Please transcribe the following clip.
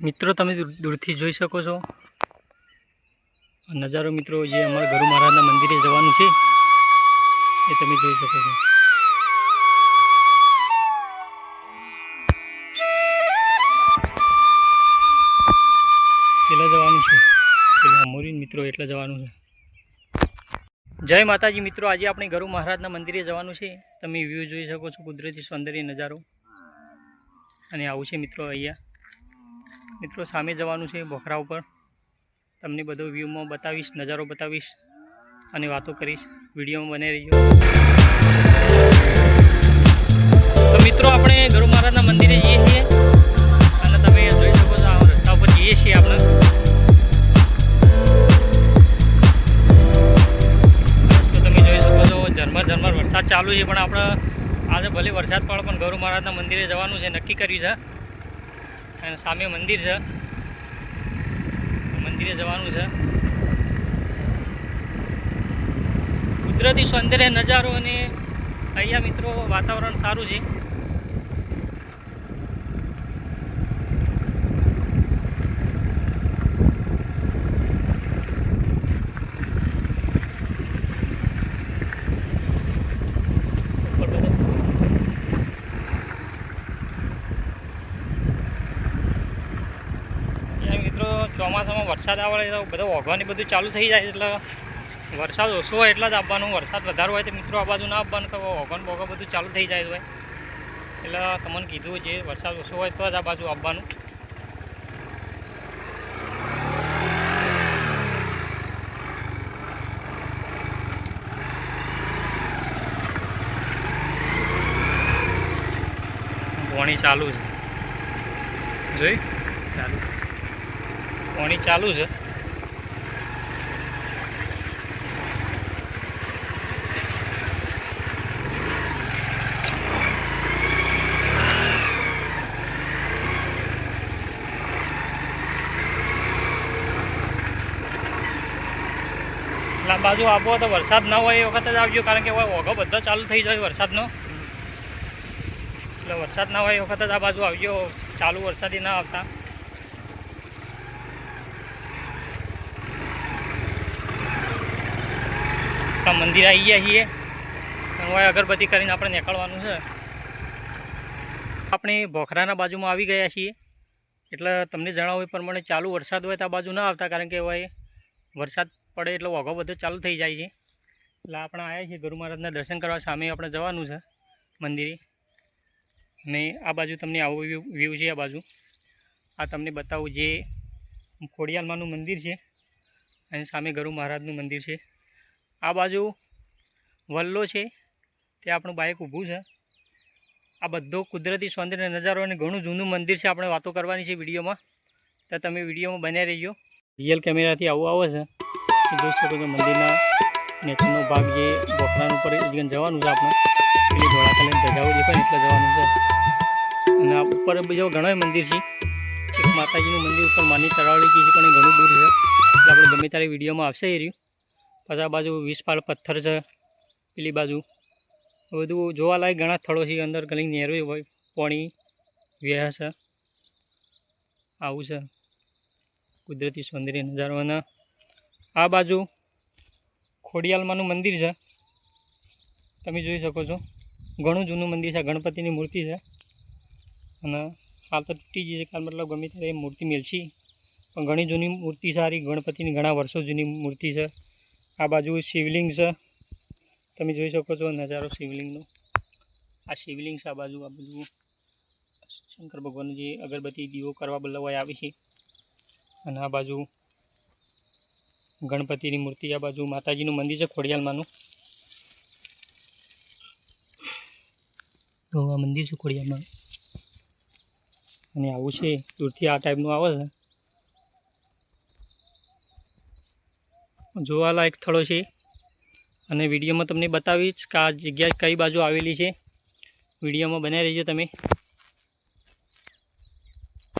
મિત્રો, તમે દૂર- દૂરથી જોઈ શકો છો. નજારો મિત્રો, જે અમારા ગરુ મહારાજના મંદિરે જવાનું છે, એ તમે જોઈ શકો છો. પેલા જવાનું છે. પેલા મોરીન મિત્રો એટલે જવાનું છે. જય માતાજી મિત્રો, આજે આપણે ગરુ મહારાજના મંદિરે જવાનું છે. તમે વ્યૂ જોઈ શકો છો, કુદરતી સૌંદર્ય નજારો. અને આવું છે મિત્રો અહીંયા. મિત્રો, સામે જવાનું છે બોખરા ઉપર. તમને બધો વ્યૂમાં બતાવીશ, નજારો બતાવીશ અને વાતો કરીશ. વિડીયોમાં બને રહીજો. તો મિત્રો, આપણે ગરુ મહારાજના મંદિરે જઈએ છીએ. અને તમે જોઈ શકો છો, આ રસ્તા ઉપર જઈએ છીએ આપણે. તમે જોઈ શકો છો, ઝરમર ઝરમર વરસાદ ચાલુ છે, પણ આપણે આજે ભલે વરસાદ પડે, પણ ગરુ મહારાજના મંદિરે જવાનું છે, નક્કી કર્યું છે. અને સામે મંદિર છે. મંદિરે જવાનું છે. કુદરતી સૌંદર્ય, નજારો અને અહીંયા મિત્રો વાતાવરણ સારું છે ઉપર બધો અહીંયા મિત્રો ચોમાસામાં વરસાદ આવે તો બધો ઓગવાની બધું ચાલુ થઈ જાય એટલે વરસાદ ઓછો હોય એટલા જ આપવાનું વરસાદ વધારે હોય તો મિત્રો આ બાજુ ના આપવાનું તો ઓઘન બોગન બધું ચાલુ થઈ જાય હોય. એટલે તમને કીધું જે વરસાદ ઓછો હોય તો જ આ બાજુ આવવાનું. પાણી ચાલુ છે. જોઈ ચાલુ. પાણી ચાલુ છે. બાજુ આપો તો વરસાદ ન હોય એ વખત જ આવજો, કારણ કે ઓઘો બધો ચાલુ થઈ જાય વરસાદનો. એટલે વરસાદ ના હોય એ વખત જ આ બાજુ આવજો, ચાલુ વરસાદી ના આવતા. આ મંદિર આવી ગયા છીએ. હવે અગરબત્તી કરીને આપણે નીકળવાનું છે. આપણે ભોખરાના બાજુમાં આવી ગયા છીએ. એટલે તમને જણાવ્યું એ પ્રમાણે ચાલુ વરસાદ હોય તો આ બાજુ ના આવતા, કારણ કે હવે વરસાદ પડે એટલે વાઘો બધો ચાલુ થઈ જાય છે. એટલે આપણે આવ્યા છીએ ગુરુ મહારાજના દર્શન કરવા, સામે આપણે જવાનું છે મંદિરે. ને આ બાજુ તમને આવું વ્યૂ છે આ બાજુ. આ તમને બતાવું જે ખોડિયાલમાનું મંદિર છે. અને સામે ગરુ મહારાજનું મંદિર છે. આ બાજુ વલ્લો છે તે આપણું બાઇક ઊભું છે. આ બધો કુદરતી સૌંદર્ય નજારો અને ઘણું જૂનું મંદિર છે આપણે વાતો કરવાની છે વિડીયોમાં. તો તમે વિડીયોમાં બન્યા રહીજો. રિયલ કેમેરાથી આવું આવે છે. જોઈ શકો છો મંદિરના નેચરનો ભાગ જે બોખરાન ઉપર જવાનું છે આપણે. પેલી ધોળા કલરની ધજાઓ જે પણ એટલે જવાનું છે. અને આ ઉપર બીજો ઘણો મંદિર છે. એક માતાજીનું મંદિર ઉપર માની તરાવડી છે, પણ ઘણું દૂર છે. એટલે આપણે ગમે ત્યારે વિડીયોમાં આવશે એ રહ્યું. પછી બાજુ વિસપાળ પથ્થર છે, પેલી બાજુ. બધું જોવાલાયક ઘણા સ્થળો છે, અંદર ઘણી નેરવી હોય, પાણી વ્યાહ છે. આવું છે કુદરતી સૌંદર્ય નજારો અને આ બાજુ ખોડિયાલમાનું મંદિર છે. તમે જોઈ શકો છો. ઘણું જૂનું મંદિર છે, ગણપતિની મૂર્તિ છે. અને હાલ તો તૂટી ગઈ છે કાલ મતલબ ગમે ત્યારે મૂર્તિ મેળશી પણ ઘણી જૂની મૂર્તિ સારી ગણપતિની ઘણા વર્ષો જૂની મૂર્તિ છે. આ બાજુ શિવલિંગ છે. તમે જોઈ શકો છો નજારો શિવલિંગનો. આ શિવલિંગ છે આ બાજુ આ બાજુ. શંકર ભગવાનનું જે અગરબત્તી દીવો કરવા બદલવાય આવે છે. અને આ બાજુ ગણપતિની મૂર્તિ, આ બાજુ માતાજીનું મંદિર છે ખોડિયાલમાંનું. તો આ મંદિર છે ખોડિયાલમાં. અને આવું છે, દૂરથી આ ટાઈપનું આવે છે. જોવાલાયક સ્થળો છે. અને વિડીયોમાં તમને બતાવીશ કે આ જગ્યા કઈ બાજુ આવેલી છે. વિડીયોમાં બનાવી રહેજો તમે.